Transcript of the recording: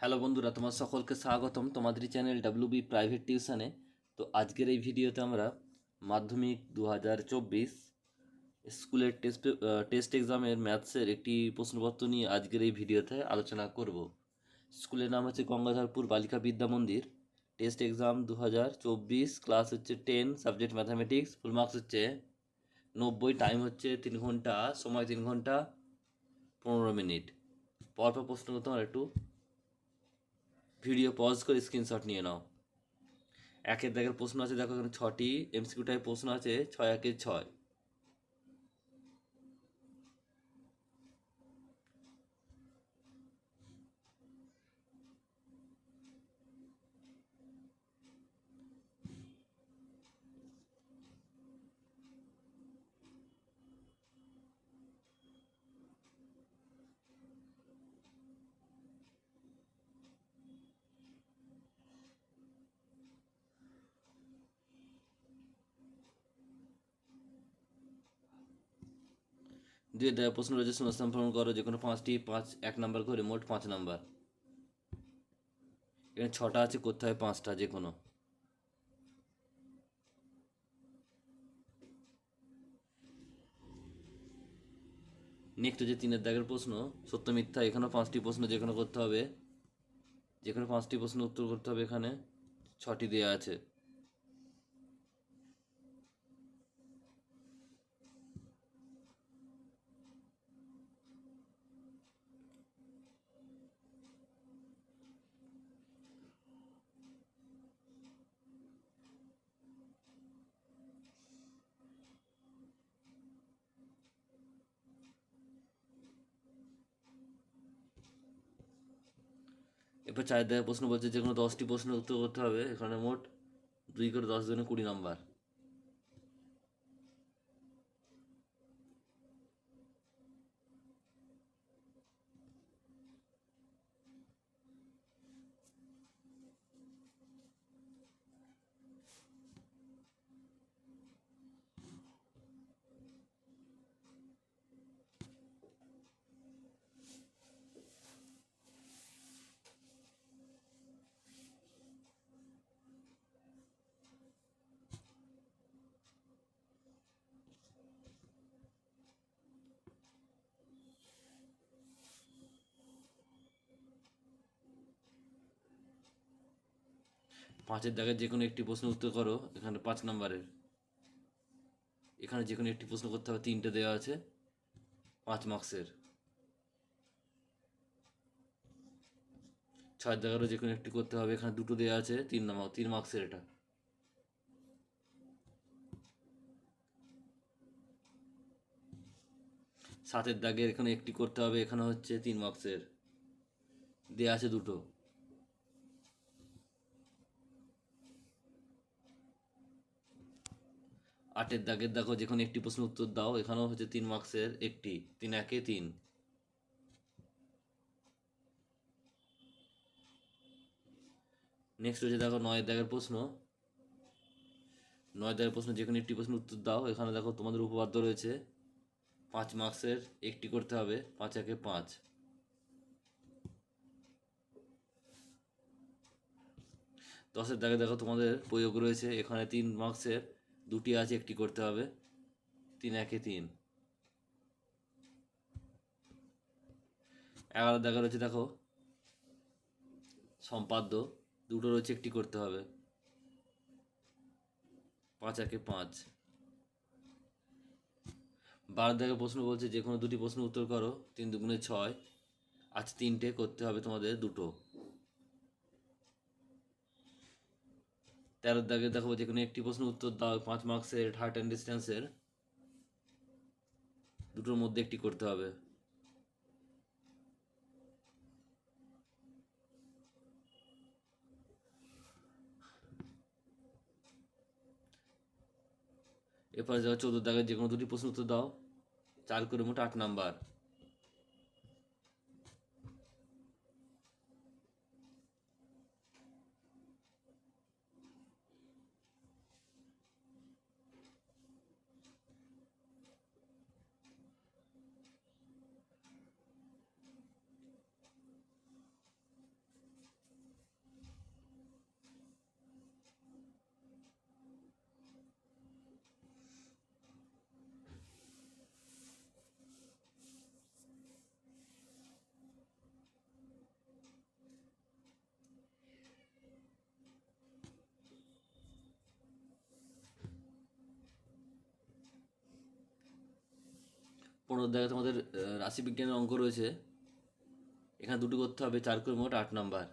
Hello বন্ধুরা, তোমার সকলকে স্বাগতম তোমাদের চ্যানেল ডাব্লিউ বি প্রাইভেট টিউশনে তো আজকের এই ভিডিওতে আমরা মাধ্যমিক দু হাজার চব্বিশ স্কুলের টেস্ট টেস্ট এক্সামের ম্যাথসের একটি প্রশ্নপত্র নিয়ে আজকের এই ভিডিওতে আলোচনা করব। স্কুলের নাম হচ্ছে গঙ্গাধরপুর বালিকা বিদ্যা মন্দির। টেস্ট এক্সাম দু হাজার চব্বিশ ক্লাস হচ্ছে ten subject mathematics full marks হচ্ছে নব্বই টাইম হচ্ছে তিন ঘণ্টা, সময় তিন ঘণ্টা, পনেরো মিনিট। পরপর প্রশ্ন তোমার একটু ভিডিও পজ করে স্ক্রিনশট নিয়ে নাও। একের দাগের প্রশ্ন আছে, দেখো এখানে ছটি এমসিকিউ টাইপ প্রশ্ন আছে, ছয়, একের ছয়। প্রশ্ন রয়েছে শূন্যস্থান পূরণ করো যে কোনো পাঁচটি, পাঁচ, এক নাম্বার করে মোট পাঁচ নাম্বার। এখানে ছটা আছে, করতে হয় পাঁচটা যে কোনো নেক্সট হচ্ছে তিনের দাগের প্রশ্ন, সত্য, মিথ্যা, এখানেও পাঁচটি প্রশ্ন যে কোনো করতে হবে। যে কোনো পাঁচটি প্রশ্ন উত্তর করতে হবে এখানে, ছটি দেওয়া আছে। এরপর চার প্রশ্ন বলছে, যে কোনো দশটি প্রশ্নের উত্তর করতে হবে। এখানে মোট দুই করে দশ জনে কুড়ি নাম্বার। পাঁচের দাগের যে কোনো একটি প্রশ্ন উত্তর করো, এখানে পাঁচ নম্বরের। এখানে যে কোনো একটি প্রশ্ন করতে হবে, তিনটে দেওয়া আছে, পাঁচ মার্কসের। ছয় দাগেরও যে কোনো একটি করতে হবে, এখানে দুটো দেওয়া আছে, তিন নম্বর, তিন মার্কসের এটা। সাতের দাগের এখানে একটি করতে হবে, এখানে হচ্ছে তিন মার্কসের। দেওয়া আছে দুটো। আটের দাগের দেখো যেখানে একটি প্রশ্ন উত্তর দাও, এখানেও হচ্ছে তিন মার্কসের একটি। তিন একে তিন। নেক্সট হচ্ছে দেখো নয়ের দাগের প্রশ্ন। নয় দাগের প্রশ্ন যেখানে একটি প্রশ্ন উত্তর দাও, এখানে দেখো তোমাদের উপপাদ্য রয়েছে। পাঁচ মার্কসের একটি করতে হবে, পাঁচ একে পাঁচ। দশের দাগে দেখো তোমাদের প্রয়োগ রয়েছে, এখানে তিন মার্কসের দুটি আছে, একটি করতে হবে। তিন, একে তিন। এগারো দেখা রয়েছে, দেখো। সম্পাদ্য, দুটো রয়েছে, একটি করতে হবে। পাঁচ, একে পাঁচ। বারো দাগে প্রশ্ন বলছে, যে কোনো দুটি প্রশ্ন উত্তর করো। তিন দুগুণে ছয়। আজ তিনটে করতে হবে তোমাদের দুটো। তেরো দাগে দেখো যে কোনো একটি প্রশ্ন উত্তর দাও, পাঁচ মার্কসের হার্ট অ্যান্ড ডিস্টেন্সের দুটোর মধ্যে একটি করতে হবে। এরপরে যাও চোদ্দ দাগে যে কোনো দুটি প্রশ্ন উত্তর দাও। চার করে মোট আট নাম্বার পনেরো জায়গায় তোমাদের রাশিবিজ্ঞানের অঙ্ক রয়েছে। এখানে দুটো করতে হবে, চার করে মোট আট নাম্বার।